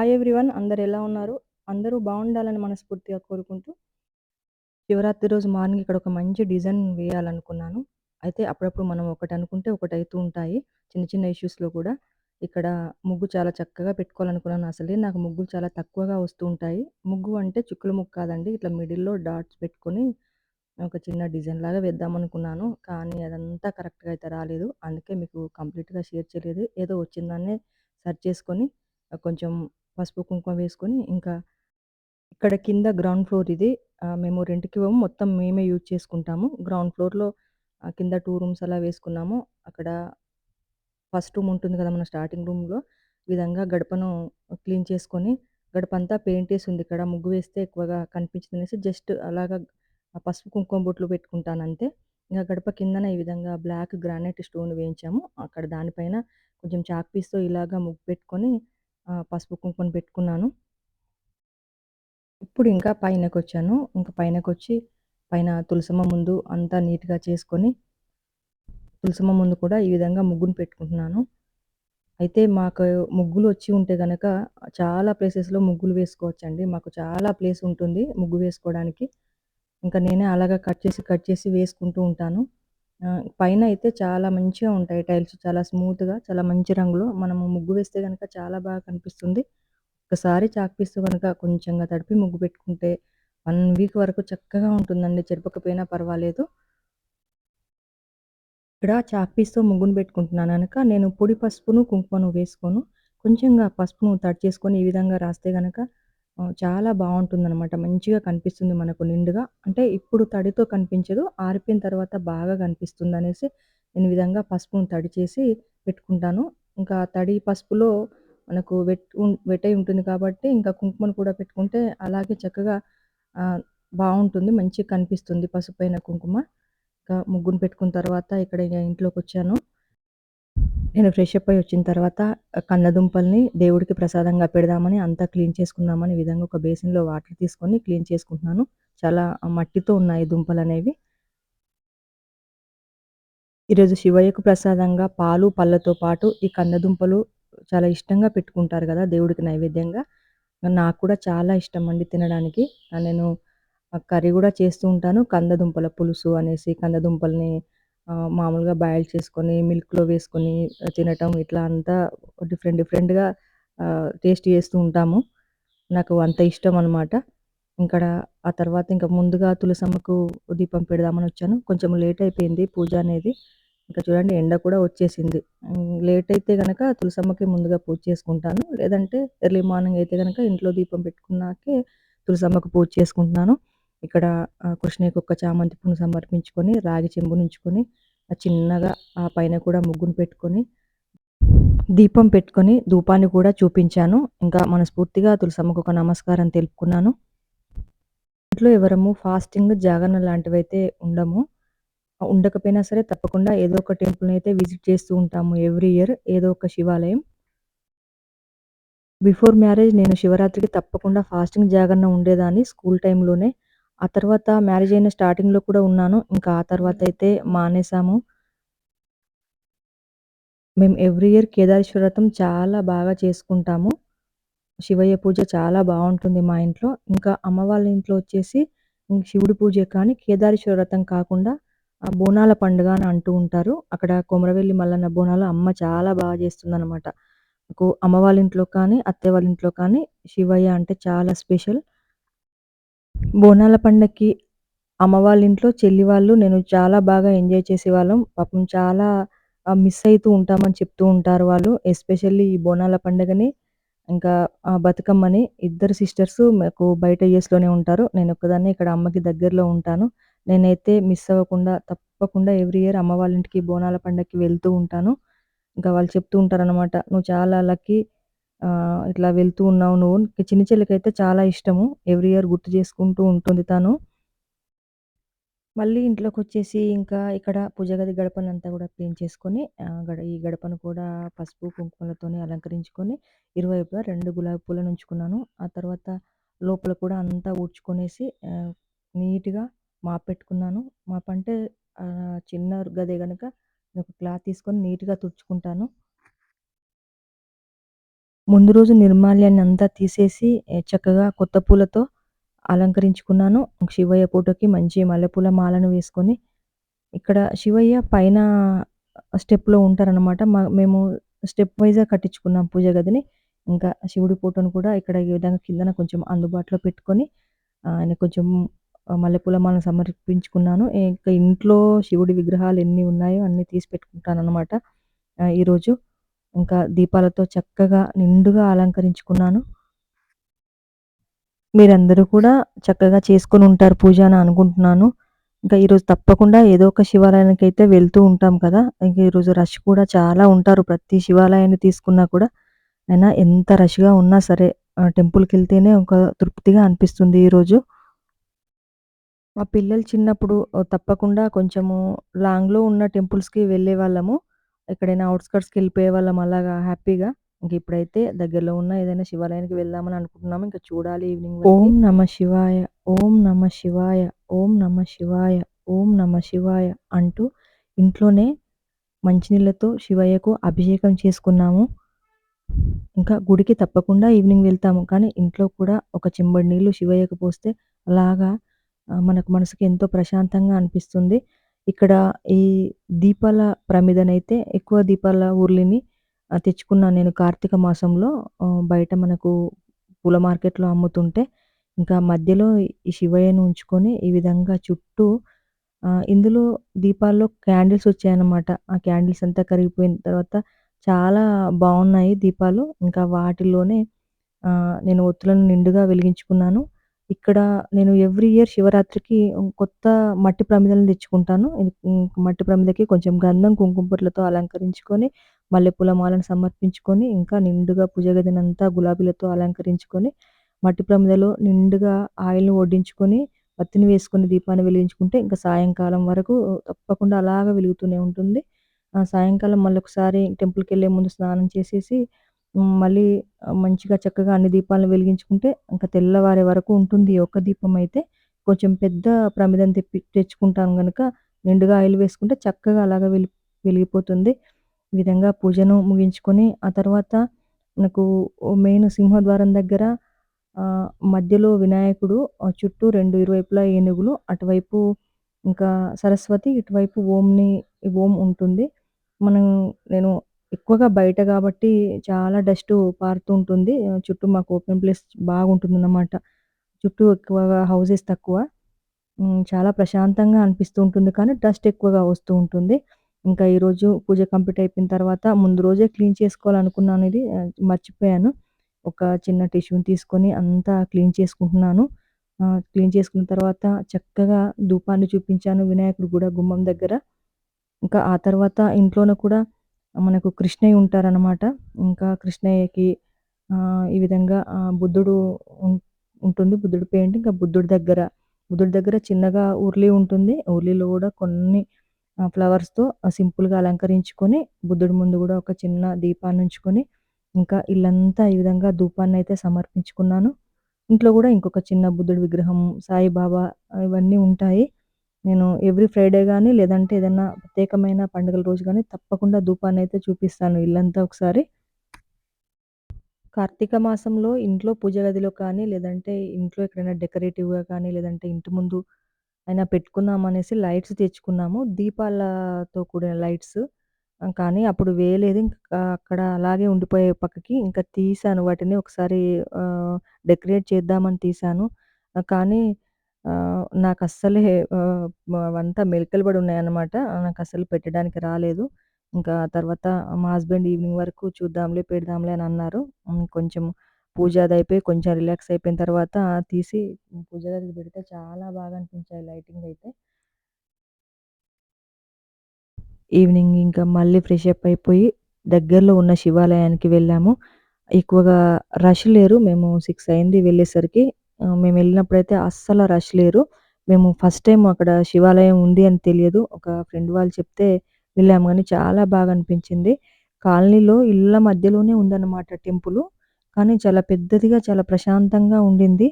Hi everyone అందరు ఎలా ఉన్నారు? అందరూ బాగుండాలని మనస్ఫూర్తిగా కోరుకుంటూ శివరాత్రి రోజు మార్నింగ్ ఇక్కడ ఒక మంచి డిజైన్ వేయాలనుకున్నాను. అయితే అప్పుడప్పుడు మనం ఒకటి అనుకుంటే ఒకటైతూ ఉంటాయి. చిన్న చిన్న ఇష్యూస్‌లో కూడా. ఇక్కడ ముగ్గు చాలా చక్కగా పెట్టుకోవాలనుకున్నాను. అసలే నాకు ముగ్గులు చాలా తక్కువగా వస్తూ ఉంటాయి. ముగ్గు అంటే చుక్కల ముగ్గు కాదండి. ఇట్లా మిడిల్‌లో డాట్స్ పెట్టుకొని ఒక చిన్న డిజైన్ లాగా వేద్దాం అనుకున్నాను కానీ అదంతా కరెక్ట్‌గా అయితే రాలేదు. అందుకే మీకు కంప్లీట్‌గా షేర్ చేయలేదు. ఏదో వచ్చిందాన్నే సర్చ్ చేసుకొని కొంచెం పసుపు, కుంకుమ వేసుకొని ఇంకా ఇక్కడ కింద గ్రౌండ్ ఫ్లోర్ ఇది. మేము రెంట్‌కి ఇవ్వము. మొత్తం మేమే యూజ్ చేసుకుంటాము. గ్రౌండ్ ఫ్లోర్‌లో కింద టూ రూమ్స్ అలా వేసుకున్నాము. అక్కడ ఫస్ట్ రూమ్ ఉంటుంది కదా! మన స్టార్టింగ్ రూమ్‌లో ఈ విధంగా గడపను క్లీన్ చేసుకొని గడప అంతా పెయింట్ వేసి ఉంది ఇక్కడ. ముగ్గు వేస్తే ఎక్కువగా కనిపించదనేసి జస్ట్ అలాగా పసుపు, కుంకుమ బొట్లు పెట్టుకుంటానంతే. ఇంకా గడప కిందన ఈ విధంగా బ్లాక్ గ్రానైట్ స్టోన్ వేయించాము. అక్కడ దానిపైన కొంచెం చాక్ పీస్‌తో ఇలాగా ముగ్గు పెట్టుకొని పసుపు, కుంకుమను పెట్టుకున్నాను. ఇప్పుడు ఇంకా పైనకొచ్చాను. పైనకు పైనకొచ్చి పైన తులసమ్మ ముందు అంతా నీట్‌గా చేసుకొని తులసమ్మ ముందు కూడా ఈ విధంగా ముగ్గును పెట్టుకుంటున్నాను. అయితే మాకు ముగ్గులు వచ్చి ఉంటే కనుక చాలా ప్లేసెస్‌లో ముగ్గులు వేసుకోవచ్చండి. మాకు చాలా ప్లేస్ ఉంటుంది ముగ్గు వేసుకోవడానికి. ఇంకా నేనే అలాగా కట్ చేసి, కట్ చేసి వేసుకుంటూ ఉంటాను. పైన అయితే చాలా మంచిగా ఉంటాయి టైల్స్. చాలా స్మూత్‌గా, చాలా మంచి రంగులో మనము ముగ్గు వేస్తే కనుక చాలా బాగా కనిపిస్తుంది. ఒకసారి చాక్ కనుక కొంచెంగా తడిపి ముగ్గు పెట్టుకుంటే వన్ వీక్ వరకు చక్కగా ఉంటుందండి. చెరపకపోయినా పర్వాలేదు. ఇక్కడ చాక్ పీస్‌తో ముగ్గును పెట్టుకుంటున్నాను కనుక నేను పొడి పసుపును, కుంకుమను వేసుకోను. కొంచెంగా పసుపును తడి చేసుకొని ఈ విధంగా రాస్తే కనుక చాలా బాగుంటుందనమాట మంచిగా కనిపిస్తుంది మనకు నిండుగా. అంటే ఇప్పుడు తడితో కనిపించదు. ఆరిపోయిన తర్వాత బాగా కనిపిస్తుంది అనేసి నేను విధంగా పసుపును తడి చేసి పెట్టుకుంటాను. ఇంకా తడి పసుపులో మనకు వెట్ ఉన్ ఉంటుంది కాబట్టి ఇంకా కుంకుమను కూడా పెట్టుకుంటే అలాగే చక్కగా బాగుంటుంది మంచిగా కనిపిస్తుంది పసుపైన కుంకుమ. ఇంకా ముగ్గును పెట్టుకున్న తర్వాత ఇక్కడ ఇంట్లోకి వచ్చాను నేను ఫ్రెష్ అప్ అయ్యి వచ్చిన తర్వాత కందదుంపల్ని దేవుడికి ప్రసాదంగా పెడదామని అంతా క్లీన్ చేసుకుందామని ఈ విధంగా ఒక బేసిన్‌లో వాటర్ తీసుకొని క్లీన్ చేసుకుంటున్నాను. చాలా మట్టితో ఉన్నాయి దుంపలు అనేవి ఈరోజు శివయ్యకు ప్రసాదంగా పాలు, పళ్ళతో పాటు ఈ కందదుంపలు చాలా ఇష్టంగా పెట్టుకుంటారు కదా దేవుడికి నైవేద్యంగా. నాకు కూడా చాలా ఇష్టం అండి తినడానికి. నేను కర్రీ కూడా చేస్తూ ఉంటాను. కందదుంపల పులుసు అనేసి కందదుంపల్ని మామూలుగా బాయిల్ చేసుకొని, మిల్క్‌లో వేసుకొని తినటం ఇట్లా అంతా డిఫరెంట్ డిఫరెంట్‌గా ఆహ్, టేస్ట్ చేస్తూ ఉంటాము. నాకు అంత ఇష్టమనమాట. ఇక్కడ ఆ తర్వాత ఇంక ముందుగా తులసమ్మకు దీపం పెడదామని వచ్చాను. కొంచెం లేట్ అయిపోయింది పూజ అనేది. ఇంకా చూడండి ఎండ కూడా వచ్చేసింది. హ్మ్. లేట్ అయితే గనక తులసమ్మకి ముందుగా పూజ చేసుకుంటాను. లేదంటే ఎర్లీ మార్నింగ్ అయితే గనక ఇంట్లో దీపం పెట్టుకున్నాకే తులసమ్మకు పూజ చేసుకుంటున్నాను. ఇక్కడ ఆహ్, ఒక చామంతి పువ్వును సమర్పించుకొని, రాగి చెంబు నుంచుకొని చిన్నగా ఆ పైన కూడా ముగ్గును పెట్టుకొని దీపం పెట్టుకొని ధూపాన్ని కూడా చూపించాను. ఇంకా మనస్ఫూర్తిగా తులసమ్మకు ఒక నమస్కారం తెలుపుకున్నాను. ఇంట్లో ఎవరము ఫాస్టింగ్, జాగరణ లాంటివి అయితే ఉండము. ఉండకపోయినా సరే తప్పకుండా ఏదో ఒక టెంపుల్‌నైతే విజిట్ చేస్తూ ఉంటాము ఎవ్రీ ఇయర్ ఏదో ఒక శివాలయం. బిఫోర్ మ్యారేజ్ నేను శివరాత్రికి తప్పకుండా ఫాస్టింగ్, జాగరణ ఉండేదాన్ని స్కూల్ టైంలోనే ఆ తర్వాత మ్యారేజ్ అయిన స్టార్టింగ్‌లో కూడా ఉన్నాను. ఇంకా ఆ తర్వాతయితే మానేసాము. మేము ఎవ్రీ ఇయర్ కేదారేశ్వర వ్రతం చాలా బాగా చేసుకుంటాము. శివయ్య పూజ చాలా బావుంటుంది మా ఇంట్లో. ఇంకా అమ్మ వాళ్ళ ఇంట్లో వచ్చేసి శివుడి పూజే కానీ కేదారేశ్వర వ్రతం కాకుండా బోనాల పండుగ అని అంటూ ఉంటారు. అక్కడ కొమరవెల్లి మల్లన్న బోనాలు అమ్మ చాలా బాగా చేస్తుందనమాట. నాకు అమ్మ వాళ్ళ ఇంట్లో కానీ, అత్తయ్య వాళ్ళ ఇంట్లో కానీ శివయ్య అంటే చాలా స్పెషల్. బోనాల పండక్కి అమ్మ వాళ్ళ ఇంట్లో చెల్లి వాళ్ళు, నేను చాలా బాగా ఎంజాయ్ చేసేవాళ్ళం. పాపం చాలా ఆహ్, మిస్ అయితూ ఉంటామని చెప్తూ ఉంటారు వాళ్ళు. ఎస్పెషల్లీ ఈ బోనాల పండుగని, ఇంకా ఆహ్, బతుకమ్మని ఇద్దరు సిస్టర్స్ మాకు బయట యూఎస్‌లోనే ఉంటారు. నేను ఒక్కదాన్నే ఇక్కడ అమ్మకి దగ్గరలో ఉంటాను. నేనైతే మిస్ అవ్వకుండా తప్పకుండా ఎవ్రీ ఇయర్ అమ్మ వాళ్ళ ఇంటికి బోనాల పండగకి వెళ్తూ ఉంటాను. ఇంకా వాళ్ళు చెప్తూ ఉంటారనమాట. "నువ్వు చాలా లక్కీ. ఆహ్, ఇట్లా వెళ్తూ ఉన్నావు నువ్వు." చిన్ని చెల్లికైతే చాలా ఇష్టము. ఎవ్రీ ఇయర్ గుర్తు చేసుకుంటూ ఉంటుంది తను. మళ్ళీ ఇంట్లోకొచ్చేసి ఇంకా ఇక్కడ పూజ గది గడపనంతా గూడా క్లీన్ చేసుకొని ఆహ్, గడ ఈ గడపను కూడా పసుపు, కుంకుమలతోని అలంకరించుకొని ఇరువైపులా 2 గులాబీ పూలనుంచుకున్నాను. ఆ తర్వాత లోపల కూడా అంతా ఊడ్చుకొనేసి ఆహ్, నీట్‌గా మాప్ పెట్టుకున్నాను. మాప్ అంటే ఆహ్, చిన్న గదే గనక ఒక క్లాత్ తీసుకొని నీట్‌గా తుడుచుకుంటాను. ముందు రోజు నిర్మాల్యాన్ని అంతా తీసేసి చక్కగా కొత్త పూలతో అలంకరించుకున్నాను. శివయ్య ఫోటోకి మంచి మల్లెపూల మాలను వేసుకొని, ఇక్కడ శివయ్య పైన స్టెప్‌లో ఉంటారనమాట. మా మేము స్టెప్ వైజ్గా కట్టించుకున్నాం పూజ గదిని. ఇంకా శివుడి ఫోటోను కూడా ఇక్కడ ఈ విధంగా కిందన కొంచెం అందుబాటులో పెట్టుకొని, ఆయన కొంచెం మల్లెపూల మాలను సమర్పించుకున్నాను. ఇంకా ఇంట్లో శివుడి విగ్రహాలు ఎన్ని ఉన్నాయో అన్నీ తీసి పెట్టుకుంటాననమాట. ఈరోజు ఇంకా దీపాలతో చక్కగా నిండుగా అలంకరించుకున్నాను. మీరందరూ కూడా చక్కగా చేసుకొనుంటారు పూజ అని అనుకుంటున్నాను. ఇంకా ఈరోజు తప్పకుండా ఏదో ఒక శివాలయానికి అయితే వెళ్తూ ఉంటాం కదా! ఇంకా ఈరోజు రష్ కూడా చాలా ఉంటారు. ప్రతి శివాలయాన్ని తీసుకున్నా కూడా. అయినా ఎంత రష్‌గా ఉన్నా సరే టెంపుల్కి వెళ్తేనే ఒక తృప్తిగా అనిపిస్తుంది ఈరోజు. మా పిల్లలు చిన్నప్పుడు తప్పకుండా కొంచెము లాంగ్‌లో ఉన్న టెంపుల్స్‌కి వెళ్ళే వాళ్ళము ఎక్కడైనా అవుట్స్కట్స్కి వెళ్ళిపోయే వాళ్ళం అలాగా హ్యాపీగా. ఇంక ఇప్పుడైతే దగ్గరలో ఉన్న ఏదైనా శివాలయానికి వెళ్దామని అనుకుంటున్నాము. ఇంకా చూడాలి ఈవినింగ్ ఓం నమ శివాయ, ఓం నమ శివాయ, ఓం నమ శివాయ, ఓం నమ శివాయ అంటూ ఇంట్లోనే మంచినీళ్ళతో శివయ్యకు అభిషేకం చేసుకున్నాము. ఇంకా గుడికి తప్పకుండా ఈవినింగ్ వెళ్తాము. కానీ ఇంట్లో కూడా ఒక చెంబడి నీళ్ళు శివయ్యకు పోస్తే అలాగా మనకు మనసుకి ఎంతో ప్రశాంతంగా అనిపిస్తుంది. ఇక్కడ ఈ దీపాల ప్రమిదనైతే ఎక్కువ దీపాల ఉర్లిని తెచ్చుకున్నాను నేను కార్తీక మాసంలో. బయట మనకు పూల మార్కెట్‌లో అమ్ముతుంటే, ఇంకా మధ్యలో ఈ శివయ్యను ఉంచుకొని ఈ విధంగా చుట్టూ ఇందులో దీపాల్లో క్యాండిల్స్ వచ్చాయన్నమాట. ఆ క్యాండిల్స్ అంతా కరిగిపోయిన తర్వాత చాలా బాగున్నాయి దీపాలు. ఇంకా వాటిల్లోనే నేను ఒత్తులను నిండుగా వెలిగించుకున్నాను. ఇక్కడ నేను ఎవ్రీ ఇయర్ శివరాత్రికి కొత్త మట్టి ప్రమిదలను తెచ్చుకుంటాను. మట్టి ప్రమిదకి కొంచెం గంధం, కుంకుమ బొట్లతో అలంకరించుకొని, మల్లెపూల మాలను సమర్పించుకొని, ఇంకా నిండుగా పూజ గదినంతా గులాబీలతో అలంకరించుకొని, మట్టి ప్రమిదలో నిండుగా ఆయిల్‌ని వడ్డించుకొని, వత్తిని వేసుకొని దీపాన్ని వెలిగించుకుంటే, ఇంకా సాయంకాలం వరకు తప్పకుండా అలాగా వెలుగుతూనే ఉంటుంది. ఆ సాయంకాలం మళ్ళొకసారి టెంపుల్‌కెళ్ళే ముందు స్నానం చేసేసి, మళ్ళీ మంచిగా చక్కగా అన్ని దీపాలను వెలిగించుకుంటే, ఇంకా తెల్లవారే వరకు ఉంటుంది. ఒక్క దీపం అయితే. కొంచెం పెద్ద ప్రమిదం తెప్పి తెచ్చుకుంటాం కనుక నిండుగా ఆయిల్ వేసుకుంటే చక్కగా అలాగా వెలి వెలిగిపోతుంది. ఈ విధంగా పూజను ముగించుకొని, ఆ తర్వాత మనకు మెయిన్ సింహద్వారం దగ్గర మధ్యలో వినాయకుడు చుట్టూ రెండు ఇరువైపులా ఏనుగులు, అటువైపు ఇంకా సరస్వతి, ఇటువైపు ఓంని ఓం ఉంటుంది. మనం నేను ఎక్కువగా బయట కాబట్టి చాలా డస్టు పారుతూ ఉంటుంది. చుట్టూ మాకు ఓపెన్ ప్లేస్ బాగుంటుందన్నమాట. చుట్టూ ఎక్కువగా హౌసెస్ తక్కువ. హ్మ్, చాలా ప్రశాంతంగా అనిపిస్తూ ఉంటుంది. కానీ డస్ట్ ఎక్కువగా వస్తూ ఉంటుంది. ఇంకా ఈరోజు పూజ కంప్లీట్ అయిపోయిన తర్వాత ముందు రోజే క్లీన్ చేసుకోవాలనుకున్నాను ఇది ఆహ్, మర్చిపోయాను. ఒక చిన్న టిష్యూని తీసుకొని అంతా క్లీన్ చేసుకుంటున్నాను. ఆహ్, క్లీన్ చేసుకున్న తర్వాత చక్కగా ధూపాన్ని చూపించాను వినాయకుడి కూడా గుమ్మం దగ్గర. ఇంకా ఆ తర్వాత ఇంట్లోను కూడా మనకు కృష్ణయ్య ఉంటారనమాట. ఇంకా కృష్ణయ్యకి ఈ విధంగా బుద్ధుడు ఉంటుంది. బుద్ధుడి పెయింట్ ఇంకా బుద్ధుడి దగ్గర బుద్ధుడి దగ్గర చిన్నగా ఉర్లి ఉంటుంది. ఉర్లిలో కూడా కొన్ని ఫ్లవర్స్‌తో సింపుల్‌గా అలంకరించుకొని, బుద్ధుడి ముందు కూడా ఒక చిన్న దీపాన్ని ఉంచుకొని ఇంకా ఇల్లంతా ఈ విధంగా ధూపాన్నయితే సమర్పించుకున్నాను. ఇంట్లో కూడా ఇంకొక చిన్న బుద్ధుడి విగ్రహం, సాయిబాబా ఇవన్నీ ఉంటాయి. నేను ఎవ్రీ ఫ్రైడే కానీ లేదంటే ఏదైనా ప్రత్యేకమైన పండుగల రోజు కానీ తప్పకుండా ధూపాన్నయితే చూపిస్తాను ఇల్లంతా ఒకసారి. కార్తీక మాసంలో ఇంట్లో పూజ గదిలో కానీ, లేదంటే ఇంట్లో ఎక్కడైనా డెకరేటివ్‌గా కానీ, లేదంటే ఇంటి ముందు అయినా పెట్టుకుందాం అనేసి లైట్స్ తెచ్చుకున్నాము. దీపాలతో కూడిన లైట్స్. కానీ అప్పుడు వేయలేదు. ఇంకా అక్కడ అలాగే ఉండిపోయే పక్కకి. ఇంకా తీశాను వాటిని ఒకసారి డెకరేట్ చేద్దామని తీసాను కానీ నాకు అస్సలు నాకస్సలే ఆహ్, అవంతా మెలికలు పడి ఉన్నాయన్నమాట. నాకు అస్సలు పెట్టడానికి రాలేదు. ఇంకా తర్వాత మా హస్బెండ్ ఈవినింగ్ వరకు చూద్దాంలే, పెడదాంలే అని అన్నారు. హ్మ్, కొంచెం పూజ అది అయిపోయి కొంచెం రిలాక్స్ అయిపోయిన తర్వాత తీసి పూజ గదికి పెడితే చాలా బాగా అనిపించాయి లైటింగ్ అయితే. ఈవినింగ్ ఇంకా మళ్ళీ ఫ్రెష్ అప్ అయిపోయి దగ్గరలో ఉన్న శివాలయానికి వెళ్ళాము. ఎక్కువగా రష్ లేరు. మేము 6 అయింది వెళ్ళేసరికి. ఆహ్, మేము వెళ్ళినప్పుడైతే అస్సల రష్ లేరు. మేము ఫస్ట్ టైం అక్కడ శివాలయం ఉంది అని తెలియదు. ఒక ఫ్రెండ్ వాళ్ళు చెప్తే వెళ్ళాము కానీ చాలా బాగా అనిపించింది. కాలనీలో ఇళ్ళ మధ్యలోనే ఉందన్నమాట టెంపుల్ కానీ చాలా పెద్దదిగా, చాలా ప్రశాంతంగా ఉండింది.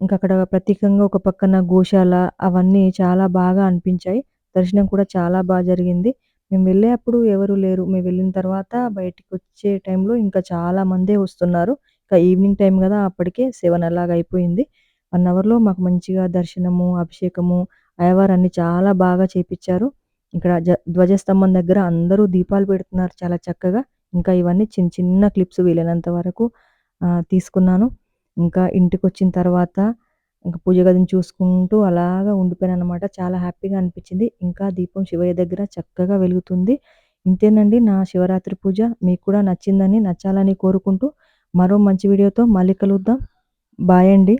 ఇంకా అక్కడ ప్రత్యేకంగా ఒక పక్కన గోశాల అవన్నీ చాలా బాగా అనిపించాయి. దర్శనం కూడా చాలా బాగా జరిగింది. మేము వెళ్ళేటప్పుడు ఎవరు లేరు. మేము వెళ్ళిన తర్వాత బయటికొచ్చే టైంలో ఇంకా చాలా మందే వస్తున్నారు. ఇంకా ఈవినింగ్ టైం కదా అప్పటికే సెవెన్ అలాగ అయిపోయింది. వన్ అవర్‌లో మాకు మంచిగా దర్శనము, అభిషేకము, అయ్యవారు అన్ని చాలా బాగా చేపించారు ఇక్కడ జ ధ్వజస్తంభం దగ్గర అందరూ దీపాలు పెడుతున్నారు చాలా చక్కగా. ఇంకా ఇవన్నీ చిన్న చిన్న క్లిప్స్ వీలైనంత వరకు తీసుకున్నాను. ఇంకా ఇంటికి వచ్చిన తర్వాత ఇంకా పూజ గదిని చూసుకుంటూ అలాగా ఉండిపోయాను అనమాట చాలా హ్యాపీగా అనిపించింది ఇంకా దీపం శివయ్య దగ్గర చక్కగా వెలుగుతుంది. ఇంతేనండి నా శివరాత్రి పూజ. మీకు కూడా నచ్చిందని, నచ్చాలని కోరుకుంటూ మరో మంచి వీడియోతో మళ్ళీ కలుద్దాం. బాయ్ అండి.